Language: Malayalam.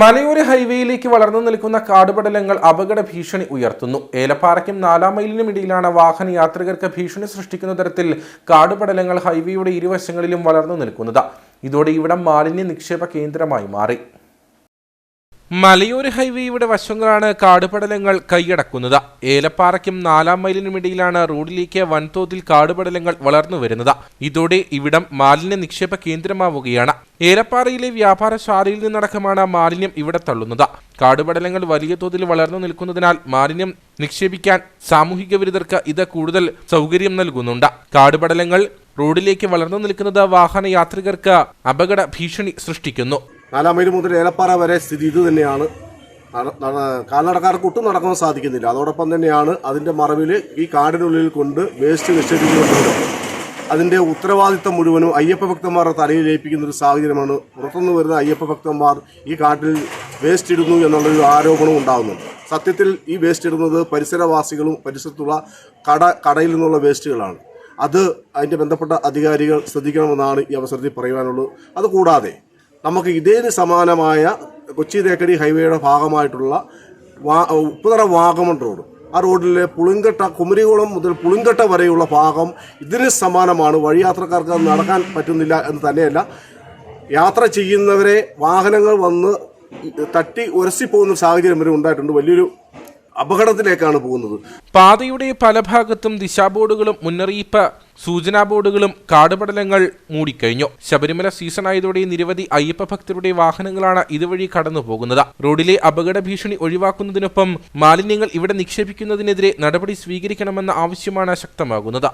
മലയോര ഹൈവേയിലേക്ക് വളർന്നു നിൽക്കുന്ന കാടുപടലങ്ങൾ അപകട ഭീഷണി ഉയർത്തുന്നു. ഏലപ്പാറയ്ക്കും നാലാം മൈലിനും ഇടയിലാണ് വാഹന യാത്രികർക്ക് ഭീഷണി സൃഷ്ടിക്കുന്ന തരത്തിൽ കാടുപടലങ്ങൾ ഹൈവേയുടെ ഇരുവശങ്ങളിലും വളർന്നു നിൽക്കുന്നത്. ഇതോടെ ഇവിടം മാലിന്യ നിക്ഷേപ കേന്ദ്രമായി മാറി. മലയോര ഹൈവേയുടെ വശങ്ങളാണ് കാടുപടലങ്ങൾ കൈയടക്കുന്നത്. ഏലപ്പാറയ്ക്കും നാലാം മൈലിനും ഇടയിലാണ് റോഡിലേക്ക് വൻതോതിൽ കാടുപടലങ്ങൾ വളർന്നു വരുന്നത്. ഇതോടെ ഇവിടം മാലിന്യ നിക്ഷേപ കേന്ദ്രമാവുകയാണ്. ഏലപ്പാറയിലെ വ്യാപാരശാലയിൽ നിന്നടക്കമാണ് മാലിന്യം ഇവിടെ തള്ളുന്നത്. കാടുപടലങ്ങൾ വലിയ തോതിൽ വളർന്നു നിൽക്കുന്നതിനാൽ മാലിന്യം നിക്ഷേപിക്കാൻ സാമൂഹിക വിരുദ്ധർക്ക് ഇത് കൂടുതൽ സൗകര്യം നൽകുന്നുണ്ട്. കാടുപടലങ്ങൾ റോഡിലേക്ക് വളർന്നു നിൽക്കുന്നത് വാഹന യാത്രികർക്ക് അപകട ഭീഷണി സൃഷ്ടിക്കുന്നു. നാലാം മൈൽ മുതൽ ഏലപ്പാറ വരെ സ്ഥിതി ഇത് തന്നെയാണ്. നട- നട- കാൽനടക്കാർക്ക് ഒട്ടും നടക്കാൻ സാധിക്കുന്നില്ല. അതോടൊപ്പം തന്നെയാണ് അതിന്റെ മറവിൽ ഈ കാടിനുള്ളിൽ കൊണ്ട് വേസ്റ്റ് നിക്ഷേപിക്കുന്നുണ്ട് അതിന്റെ ഉത്തരവാദിത്തം മുഴുവനും അയ്യപ്പ ഭക്തന്മാരുടെ തലയിൽ ഏൽപ്പിക്കുന്ന ഒരു സാഹചര്യമാണ്. പുറത്തുനിന്ന് വരുന്ന അയ്യപ്പ ഭക്തന്മാർ ഈ കാട്ടിൽ വേസ്റ്റ് ഇടുന്നു എന്നുള്ളൊരു ആരോപണം ഉണ്ടാകുന്നുണ്ട് സത്യത്തിൽ ഈ വേസ്റ്റ് ഇടുന്നത് പരിസരവാസികളും പരിസരത്തുള്ള കട കടയിൽ നിന്നുള്ള വേസ്റ്റുകളാണ്. അത് അതിന്റെ ബന്ധപ്പെട്ട അധികാരികൾ ശ്രദ്ധിക്കണമെന്നാണ് ഈ അവസരത്തിൽ പറയുവാനുള്ളത് അതുകൂടാതെ നമുക്ക് ഇതേന് സമാനമായ കൊച്ചി തേക്കടി ഹൈവേയുടെ ഭാഗമായിട്ടുള്ള വാ ഉപ്പുതറ വാഗമൺ റോഡ് ആ റോഡിലെ പുളിങ്കട്ട കുമരികുളം മുതൽ പുളിങ്കട്ട വരെയുള്ള ഭാഗം ഇതിന് സമാനമാണ്. വഴിയാത്രക്കാർക്ക് നടക്കാൻ പറ്റുന്നില്ല എന്ന് തന്നെയല്ല. യാത്ര ചെയ്യുന്നവരെ വാഹനങ്ങൾ വന്ന് തട്ടി ഉരസിപ്പോകുന്ന സാഹചര്യം വരെ ഉണ്ടായിട്ടുണ്ട്. വലിയൊരു അപകടത്തിലേക്കാണ് പോകുന്നത്. പാതയുടെ പല ഭാഗത്തും ദിശാബോർഡുകളും മുന്നറിയിപ്പ് സൂചനാ ബോർഡുകളും കാടുപടലങ്ങൾ മൂടിക്കഴിഞ്ഞു. ശബരിമല സീസൺ ആയതോടെ നിരവധി അയ്യപ്പ ഭക്തരുടെ വാഹനങ്ങളാണ് ഇതുവഴി കടന്നു പോകുന്നത് റോഡിലെ അപകട ഭീഷണി ഒഴിവാക്കുന്നതിനൊപ്പം മാലിന്യങ്ങൾ ഇവിടെ നിക്ഷേപിക്കുന്നതിനെതിരെ നടപടി സ്വീകരിക്കണമെന്ന ആവശ്യമാണ് ശക്തമാകുന്നത്.